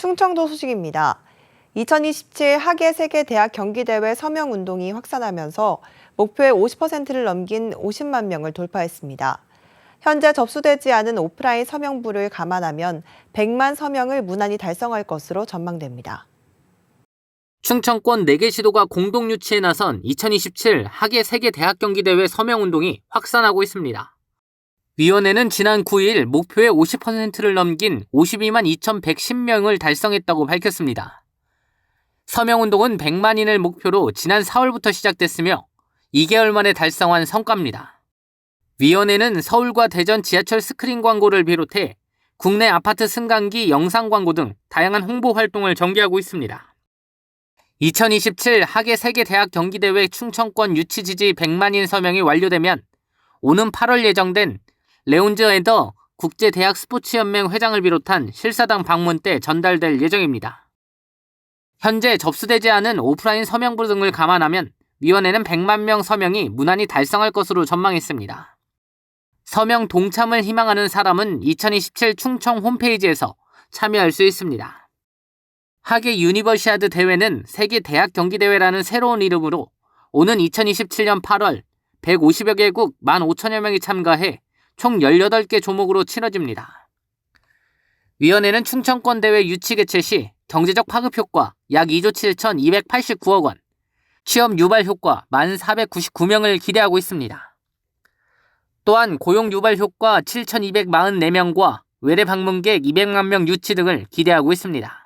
충청도 소식입니다. 2027 하계 세계 대학 경기대회 서명 운동이 확산하면서 목표의 50%를 넘긴 50만 명을 돌파했습니다. 현재 접수되지 않은 오프라인 서명부를 감안하면 100만 서명을 무난히 달성할 것으로 전망됩니다. 충청권 4개 시도가 공동 유치에 나선 2027 하계 세계 대학 경기대회 서명 운동이 확산하고 있습니다. 위원회는 지난 9일 목표의 50%를 넘긴 52만 2,110명을 달성했다고 밝혔습니다. 서명 운동은 100만인을 목표로 지난 4월부터 시작됐으며 2개월 만에 달성한 성과입니다. 위원회는 서울과 대전 지하철 스크린 광고를 비롯해 국내 아파트 승강기 영상 광고 등 다양한 홍보 활동을 전개하고 있습니다. 2027 하계 세계 대학 경기대회 충청권 유치 지지 100만인 서명이 완료되면 오는 8월 예정된 레온즈 에더 국제대학 스포츠연맹 회장을 비롯한 실사당 방문 때 전달될 예정입니다. 현재 접수되지 않은 오프라인 서명부 등을 감안하면 위원회는 100만 명 서명이 무난히 달성할 것으로 전망했습니다. 서명 동참을 희망하는 사람은 2027 충청 홈페이지에서 참여할 수 있습니다. 하계 유니버시아드 대회는 세계 대학 경기 대회라는 새로운 이름으로 오는 2027년 8월 150여 개국 15,000여 명이 참가해 총 18개 조목으로 치러집니다. 위원회는 충청권 대회 유치 개최 시 경제적 파급 효과 약 2조 7,289억 원, 취업 유발 효과 1,499명을 기대하고 있습니다. 또한 고용 유발 효과 7,244명과 외래 방문객 200만 명 유치 등을 기대하고 있습니다.